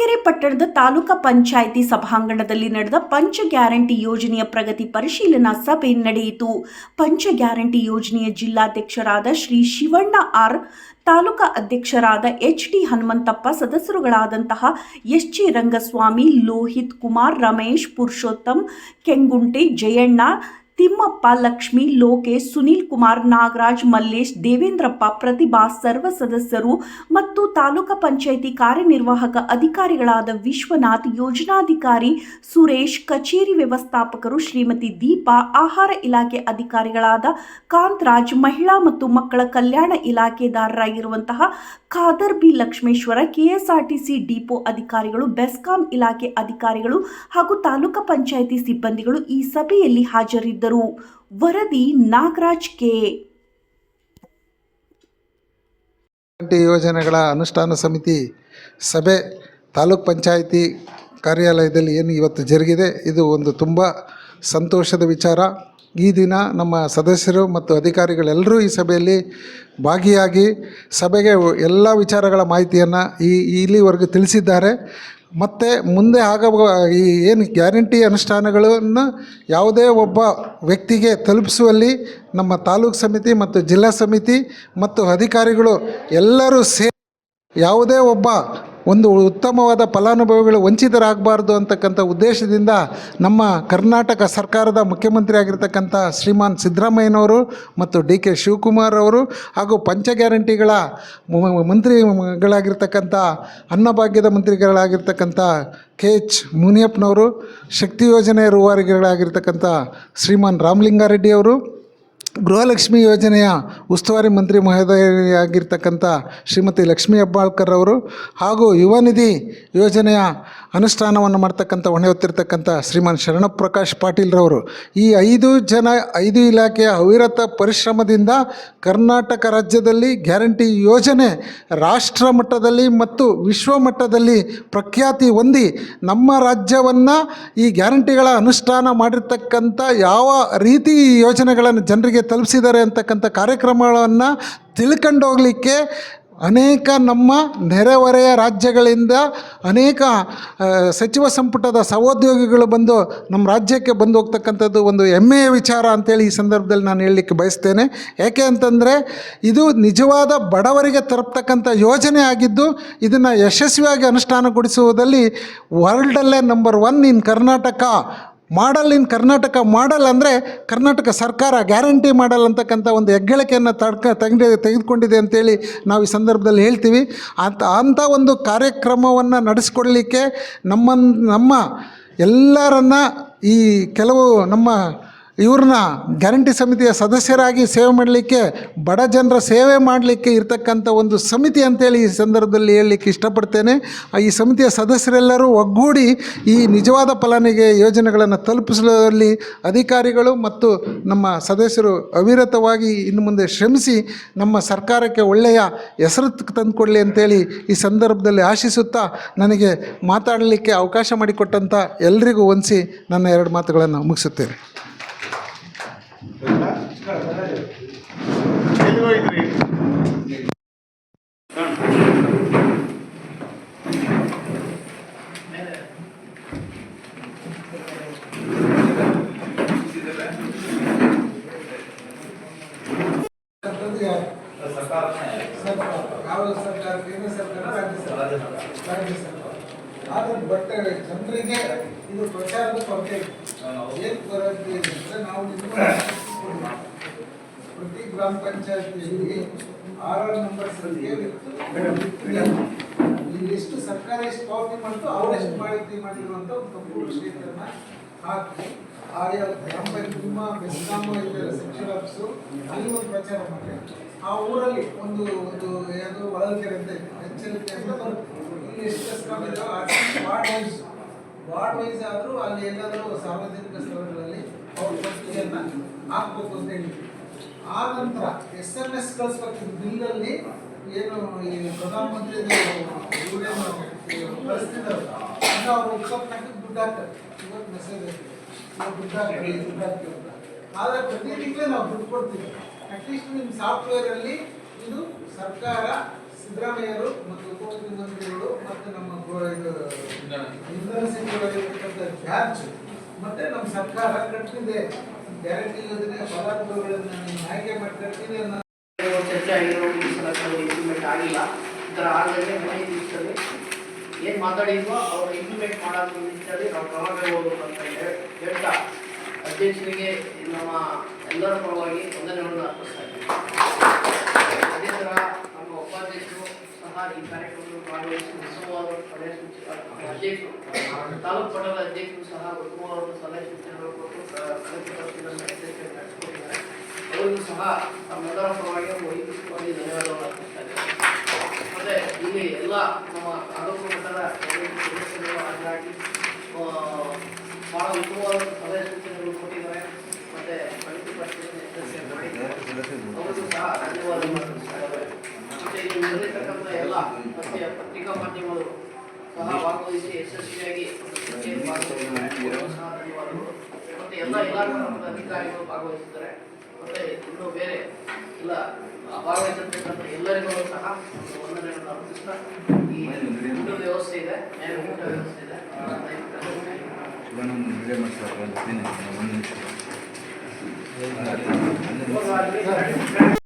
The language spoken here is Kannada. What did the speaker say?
ಹೊಳಲ್ಕೆರೆ ಪಟ್ಟಣದ ತಾಲೂಕಾ ಪಂಚಾಯಿತಿ ಸಭಾಂಗಣದಲ್ಲಿ ನಡೆದ ಪಂಚ ಗ್ಯಾರಂಟಿ ಯೋಜನೆಯ ಪ್ರಗತಿ ಪರಿಶೀಲನಾ ಸಭೆ ನಡೆಯಿತು. ಪಂಚ ಗ್ಯಾರಂಟಿ ಯೋಜನೆಯ ಜಿಲ್ಲಾಧ್ಯಕ್ಷರಾದ ಶ್ರೀ ಶಿವಣ್ಣ ಆರ್, ತಾಲೂಕಾ ಅಧ್ಯಕ್ಷರಾದ ಎಚ್ ಡಿ ಹನುಮಂತಪ್ಪ, ಸದಸ್ಯರುಗಳಾದಂತಹ ಎಸ್ ಜಿ ರಂಗಸ್ವಾಮಿ, ಲೋಹಿತ್ ಕುಮಾರ್, ರಮೇಶ್ ಪುರುಷೋತ್ತಮ್, ಕೆಂಗುಂಟೆ, ಜಯಣ್ಣ ತಿಮ್ಮಪ್ಪ, ಲಕ್ಷ್ಮಿ, ಲೋಕೇಶ್, ಸುನೀಲ್ ಕುಮಾರ್, ನಾಗರಾಜ್, ಮಲ್ಲೇಶ್, ದೇವೇಂದ್ರಪ್ಪ, ಪ್ರತಿಭಾ, ಸರ್ವ ಸದಸ್ಯರು ಮತ್ತು ತಾಲೂಕು ಪಂಚಾಯಿತಿ ಕಾರ್ಯನಿರ್ವಾಹಕ ಅಧಿಕಾರಿಗಳಾದ ವಿಶ್ವನಾಥ್, ಯೋಜನಾಧಿಕಾರಿ ಸುರೇಶ್, ಕಚೇರಿ ವ್ಯವಸ್ಥಾಪಕರು ಶ್ರೀಮತಿ ದೀಪಾ, ಆಹಾರ ಇಲಾಖೆ ಅಧಿಕಾರಿಗಳಾದ ಕಾಂತರಾಜ್, ಮಹಿಳಾ ಮತ್ತು ಮಕ್ಕಳ ಕಲ್ಯಾಣ ಇಲಾಖೆದಾರರಾಗಿರುವಂತಹ Khader B. Lakshmeshwar, KSRTC depot ಅಧಿಕಾರಿಗಳು, ಬೆಸ್ಕಾಂ ಇಲಾಖೆ ಅಧಿಕಾರಿಗಳು ಹಾಗೂ ತಾಲೂಕು ಪಂಚಾಯಿತಿ ಸಿಬ್ಬಂದಿಗಳು ಈ ಸಭೆಯಲ್ಲಿ ಹಾಜರಿದ್ದರು. ವರದಿ ನಾಗರಾಜ್ ಕೆ ಯೋಜನೆಗಳ ಅನುಷ್ಠಾನ ಸಮಿತಿ ಸಭೆ, ತಾಲೂಕ್ ಪಂಚಾಯಿತಿ ಕಾರ್ಯಾಲಯದಲ್ಲಿ ಏನು ಇವತ್ತು ಜರುಗಿದೆ, ಇದು ಒಂದು ತುಂಬ ಸಂತೋಷದ ವಿಚಾರ. ಈ ದಿನ ನಮ್ಮ ಸದಸ್ಯರು ಮತ್ತು ಅಧಿಕಾರಿಗಳೆಲ್ಲರೂ ಈ ಸಭೆಯಲ್ಲಿ ಭಾಗಿಯಾಗಿ ಸಭೆಗೆ ಎಲ್ಲ ವಿಚಾರಗಳ ಮಾಹಿತಿಯನ್ನು ಈ ಇಲ್ಲಿವರೆಗೂ ತಿಳಿಸಿದ್ದಾರೆ. ಮತ್ತು ಮುಂದೆ ಆಗ ಈ ಏನು ಗ್ಯಾರಂಟಿ ಅನುಷ್ಠಾನಗಳನ್ನು ಯಾವುದೇ ಒಬ್ಬ ವ್ಯಕ್ತಿಗೆ ತಲುಪಿಸುವಲ್ಲಿ ನಮ್ಮ ತಾಲೂಕು ಸಮಿತಿ ಮತ್ತು ಜಿಲ್ಲಾ ಸಮಿತಿ ಮತ್ತು ಅಧಿಕಾರಿಗಳು ಎಲ್ಲರೂ ಸೇ ಯಾವುದೇ ಒಬ್ಬ ಒಂದು ಉತ್ತಮವಾದ ಫಲಾನುಭವಿಗಳು ವಂಚಿತರಾಗಬಾರ್ದು ಅಂತಕ್ಕಂಥ ಉದ್ದೇಶದಿಂದ ನಮ್ಮ ಕರ್ನಾಟಕ ಸರ್ಕಾರದ ಮುಖ್ಯಮಂತ್ರಿ ಆಗಿರ್ತಕ್ಕಂಥ ಶ್ರೀಮಾನ್ ಸಿದ್ದರಾಮಯ್ಯನವರು ಮತ್ತು ಡಿ ಕೆ ಶಿವಕುಮಾರ್ ಅವರು ಹಾಗೂ ಪಂಚ ಗ್ಯಾರಂಟಿಗಳ ಮಂತ್ರಿಗಳಾಗಿರ್ತಕ್ಕಂಥ, ಅನ್ನಭಾಗ್ಯದ ಮಂತ್ರಿಗಳಾಗಿರ್ತಕ್ಕಂಥ ಕೆ ಎಚ್ ಮುನಿಯಪ್ಪನವರು, ಶಕ್ತಿ ಯೋಜನೆ ರೂವಾರಿಗಳಾಗಿರ್ತಕ್ಕಂಥ ಶ್ರೀಮಾನ್ ರಾಮಲಿಂಗಾರೆಡ್ಡಿ ಅವರು ಗೃಹಲಕ್ಷ್ಮಿ ಯೋಜನೆಯ ಉಸ್ತುವಾರಿ ಮಂತ್ರಿ ಮಹೋದಯರಾಗಿರ್ತಕ್ಕಂಥ ಶ್ರೀಮತಿ ಲಕ್ಷ್ಮೀ ಹೆಬ್ಬಾಳ್ಕರ್ ಅವರು ಹಾಗೂ ಯುವ ನಿಧಿ ಯೋಜನೆಯ ಅನುಷ್ಠಾನವನ್ನು ಮಾಡ್ತಕ್ಕಂಥ ಹೊಣೆ ಹೊತ್ತಿರ್ತಕ್ಕಂಥ ಶ್ರೀಮಾನ್ ಶರಣಪ್ರಕಾಶ್ ಪಾಟೀಲ್ರವರು ಈ ಐದು ಜನ, ಐದು ಇಲಾಖೆಯ ಅವಿರತ ಪರಿಶ್ರಮದಿಂದ ಕರ್ನಾಟಕ ರಾಜ್ಯದಲ್ಲಿ ಗ್ಯಾರಂಟಿ ಯೋಜನೆ ರಾಷ್ಟ್ರ ಮಟ್ಟದಲ್ಲಿ ಮತ್ತು ವಿಶ್ವ ಮಟ್ಟದಲ್ಲಿ ಪ್ರಖ್ಯಾತಿ ಹೊಂದಿ ನಮ್ಮ ರಾಜ್ಯವನ್ನು ಈ ಗ್ಯಾರಂಟಿಗಳ ಅನುಷ್ಠಾನ ಮಾಡಿರ್ತಕ್ಕಂಥ ಯಾವ ರೀತಿ ಯೋಜನೆಗಳನ್ನು ಜನರಿಗೆ ತಲುಪಿಸಿದ್ದಾರೆ ಅಂತಕ್ಕಂಥ ಕಾರ್ಯಕ್ರಮಗಳನ್ನು ತಿಳ್ಕೊಂಡು ಹೋಗಲಿಕ್ಕೆ ಅನೇಕ ನಮ್ಮ ನೆರೆಹೊರೆಯ ರಾಜ್ಯಗಳಿಂದ ಅನೇಕ ಸಚಿವ ಸಂಪುಟದ ಸಹೋದ್ಯೋಗಿಗಳು ಬಂದು ನಮ್ಮ ರಾಜ್ಯಕ್ಕೆ ಬಂದು ಹೋಗ್ತಕ್ಕಂಥದ್ದು ಒಂದು ಹೆಮ್ಮೆಯ ವಿಚಾರ ಅಂತೇಳಿ ಈ ಸಂದರ್ಭದಲ್ಲಿ ನಾನು ಹೇಳಲಿಕ್ಕೆ ಬಯಸ್ತೇನೆ. ಯಾಕೆ ಅಂತಂದರೆ ಇದು ನಿಜವಾದ ಬಡವರಿಗೆ ತರಪ್ತಕ್ಕಂಥ ಯೋಜನೆ ಆಗಿದ್ದು ಇದನ್ನು ಯಶಸ್ವಿಯಾಗಿ ಅನುಷ್ಠಾನಗೊಳಿಸುವುದಲ್ಲಿ ವರ್ಲ್ಡಲ್ಲೇ number one in Karnataka model in Karnataka model ಅಂದರೆ ಕರ್ನಾಟಕ ಸರ್ಕಾರ ಗ್ಯಾರಂಟಿ ಮಾಡಲ್ ಅಂತಕ್ಕಂಥ ಒಂದು ಹೆಗ್ಗಳಿಕೆಯನ್ನು ತಡ್ಕ ತೆಗೆದು ತೆಗೆದುಕೊಂಡಿದೆ ಅಂತೇಳಿ ನಾವು ಈ ಸಂದರ್ಭದಲ್ಲಿ ಹೇಳ್ತೀವಿ. ಅಂತ ಅಂಥ ಒಂದು ಕಾರ್ಯಕ್ರಮವನ್ನು ನಡೆಸ್ಕೊಡ್ಲಿಕ್ಕೆ ನಮ್ಮ ನಮ್ಮ ಎಲ್ಲರನ್ನ ಈ ಕೆಲವು ನಮ್ಮ ಇವ್ರನ್ನ ಗ್ಯಾರಂಟಿ ಸಮಿತಿಯ ಸದಸ್ಯರಾಗಿ ಸೇವೆ ಮಾಡಲಿಕ್ಕೆ ಬಡ ಜನರ ಸೇವೆ ಮಾಡಲಿಕ್ಕೆ ಇರತಕ್ಕಂಥ ಒಂದು ಸಮಿತಿ ಅಂತೇಳಿ ಈ ಸಂದರ್ಭದಲ್ಲಿ ಹೇಳಲಿಕ್ಕೆ ಇಷ್ಟಪಡ್ತೇನೆ. ಈ ಸಮಿತಿಯ ಸದಸ್ಯರೆಲ್ಲರೂ ಒಗ್ಗೂಡಿ ಈ ನಿಜವಾದ ಫಲಾನಿಗೆ ಯೋಜನೆಗಳನ್ನು ತಲುಪಿಸುವಲ್ಲಿ ಅಧಿಕಾರಿಗಳು ಮತ್ತು ನಮ್ಮ ಸದಸ್ಯರು ಅವಿರತವಾಗಿ ಇನ್ನು ಮುಂದೆ ಶ್ರಮಿಸಿ ನಮ್ಮ ಸರ್ಕಾರಕ್ಕೆ ಒಳ್ಳೆಯ ಹೆಸರು ತಂದುಕೊಡಲಿ ಅಂತೇಳಿ ಈ ಸಂದರ್ಭದಲ್ಲಿ ಆಶಿಸುತ್ತಾ ನನಗೆ ಮಾತಾಡಲಿಕ್ಕೆ ಅವಕಾಶ ಮಾಡಿಕೊಟ್ಟಂಥ ಎಲ್ಲರಿಗೂ ವಂದಿಸಿ ನನ್ನ ಎರಡು ಮಾತುಗಳನ್ನು ಮುಗಿಸುತ್ತೇನೆ. ಎಲ್ಲಿಗೆ ಹೋಗಿದ್ರಿ ಯಾವ ಸರ್ಕಾರ ಕೇಂದ್ರ ಸರ್ಕಾರ ರಾಜ್ಯ ಸರ್ಕಾರ ರಾಜ್ಯ ಸರ್ಕಾರ ಆದರೆ ಬಟ್ ಜನರಿಗೆ ಇದು ಪ್ರಚಾರದ. ಏನ್ ಕೊರತೆ ಅಂದ್ರೆ ನಾವು ಪ್ರತಿ ಗ್ರಾಮ ಪಂಚಾಯತಿಯಲ್ಲಿ ಆರೋಗ್ಯ ನಂಬರ್ ಇಲ್ಲಿಷ್ಟು ಇಲ್ಲಿ ಎಷ್ಟು ಸರ್ಕಾರ ಎಷ್ಟು ಪಾವತಿ ಮಾಡ್ತೋ ಅವರೆಷ್ಟು ಪಾವತಿ ಮಾಡಿರುವಂತ ಒಂದು ಕಂಪ್ಯೂಟರ್ ಶೀಟನ್ನು ಹಾಕಿ ಆಯಾ ಗ್ರಾಮ ಪಂಚಾಯತ್ ನಿಮ್ಮ ಬೆಸ್ಕಾಂ ಇದೆಲ್ಲ ಸೆಕ್ಷನ್ ಆಫೀಸು ಅಲ್ಲಿ ಒಂದು ಪ್ರಚಾರ ಮಾಡಿ ಆ ಊರಲ್ಲಿ ಒಂದು ಒಂದು ಯಾವುದು ಒಳಗೆ ಅಂತ ಎಚ್ಚರಿಕೆ ಅಂತ ಬರುತ್ತೆ. ಇಲ್ಲಿ ಎಷ್ಟು ಬೆಸ್ಕಾಂ ಇದಾವೆ ವಾರ್ಡ್ ವೈಸ್ ವಾರ್ಡ್ ವೈಸ್ ಆದರೂ ಅಲ್ಲಿ ಎಲ್ಲಾದರೂ ಸಾರ್ವಜನಿಕ ಸ್ಥಳಗಳಲ್ಲಿ ಅವ್ರ ಪಟ್ಟಿಯನ್ನು ಹಾಕ್ಬೇಕು ಅಂತ ಹೇಳಿದ್ರು ಆ ನಂತರ ಎಸ್ ಎಂ ಎಸ್ ಕಳಿಸ್ಬೇಕು ಬಿಲ್ಲಲ್ಲಿ ಏನು ಈ ಪ್ರಧಾನಮಂತ್ರಿ ಇವರೇನು ಕಳಿಸ್ತಿದ್ದಾರೆ ಅಂತ ಅವ್ರು ಇಪ್ಪತ್ನಾಲ್ಕು ದುಡ್ಡು ಹಾಕ್ತಾರೆ. ಇವತ್ತು ಮೆಸೇಜ್ ಇವಾಗ ದುಡ್ಡು ಹಾಕ್ತಾರೆ ದುಡ್ಡು ಹಾಕ್ತಾರೆ ಅಂತ. ಆದರೆ ಪ್ರತಿ ತಿಂಗಳೇ ನಾವು ದುಡ್ಡು ಕೊಡ್ತೀವಿ. ಅಟ್ಲೀಸ್ಟ್ ನಿಮ್ಮ ಸಾಫ್ಟ್ವೇರಲ್ಲಿ ಇದು ಸರ್ಕಾರ ಸಿದ್ದರಾಮಯ್ಯರು ಮತ್ತು ಉಪಮುಖ್ಯಮಂತ್ರಿಗಳು ಮತ್ತು ನಮ್ಮ ಇದು ಇಂಧನ ಸಚಿವರಾಗಿರ್ತಕ್ಕಂಥ ಜಾರ್ಜ್ ಮತ್ತೆ ನಮ್ಮ ಸರ್ಕಾರ ಕಟ್ಟಿದೆ. ಗ್ಯಾರಂಟಿ ಯೋಜನೆ ಫಲಾನುಭವಿಗಳನ್ನು ನೀವು ಆಯ್ಕೆ ಮಾಡಿ ಕಟ್ಟಿದೆ ಅನ್ನೋ ಚರ್ಚೆ ಆಗಿರೋ ಈ ಸಲ ಇಂಪ್ಲಿಮೆಂಟ್ ಆಗಿಲ್ಲ. ಈ ಥರ ಆಗದೆ ಮನೆ ಇರ್ತದೆ ಏನು ಮಾತಾಡಿದ್ವೋ ಅವರು ಇಂಪ್ಲಿಮೆಂಟ್ ಮಾಡೋದು ಇತ್ಯಾದಿ ನಾವು ಕ್ರಮ ಕೈಗೊಳ್ಳಬೇಕು ಅಂತ ಹೇಳಿ ಹೇಳ್ತಾ ಅಧ್ಯಕ್ಷರಿಗೆ ನಮ್ಮ ಎಲ್ಲರ ಪರವಾಗಿ ವಂದನೆಗಳನ್ನು ಅರ್ಪಿಸ್ತಾ ಇದ್ದೀವಿ ಅದೇ ಥರ ಸಹ ಈ ಕಾರ್ಯಕ್ರಮದಲ್ಲಿ ಭಾಗವಹಿಸಿ ಸೂಚನೆ ಅಧ್ಯಕ್ಷರು ತಾಲೂಕು ಪಟ್ಟಣದ ಅಧ್ಯಕ್ಷರು ಸಹ ಉತ್ತಮವಾದ ಸಲಹೆ ಸೂಚನೆಗಳು ಕೊಟ್ಟು ನಡೆಸಿಕೊಟ್ಟಿದ್ದಾರೆ ಅವರಿಗೂ ಸಹ ತಮ್ಮೆಲ್ಲರ ಪರವಾಗಿ ವೈಯಕ್ತಿಕವಾಗಿ ಧನ್ಯವಾದವನ್ನು ಅರ್ಪಿಸ್ತಾ ಮತ್ತೆ ಇಲ್ಲಿ ಎಲ್ಲ ನಮ್ಮ ತಾಲೂಕು ಮಟ್ಟದ ಸದಸ್ಯರು ಹಾಜರಾಗಿ ಬಹಳ ಉತ್ತಮವಾದ ಸಲಹೆ ಸೂಚನೆಗಳು ಕೊಟ್ಟಿದ್ದಾರೆ. ಮತ್ತೆ ಮಾಡಿದ್ದಾರೆ ಅವರಿಗೂ ಸಹ ಧನ್ಯವಾದವನ್ನು ಅರ್ಪಿಸ್ತಾ ಇದ್ದಾರೆ ಮತ್ತೆ ಬಂದಿರತಕ್ಕಂಥ ಎಲ್ಲ ಪತ್ರಿಕಾ ಮಾಧ್ಯಮಗಳು ಸಹ ಭಾಗವಹಿಸಿ ಯಶಸ್ವಿಯಾಗಿ ಧನ್ಯವಾದಗಳು ಮತ್ತೆ ಎಲ್ಲ ಇಲಾಖಾ ಅಧಿಕಾರಿಗಳು ಭಾಗವಹಿಸಿದ್ದಾರೆ ಮತ್ತೆ ಇನ್ನು ಬೇರೆ ಇಲ್ಲ ಭಾಗವಹಿಸಿರ್ತಕ್ಕಂಥ ಎಲ್ಲರಿಗೂ ಸಹ ವಂದನೆಗಳನ್ನು ಅರ್ಪಿಸ್ತಾ ಈ ಊಟದ ವ್ಯವಸ್ಥೆ ಇದೆ ಮೇಲೆ ಊಟ ವ್ಯವಸ್ಥೆ ಇದೆ ಮಾಡ್ತಾರೆ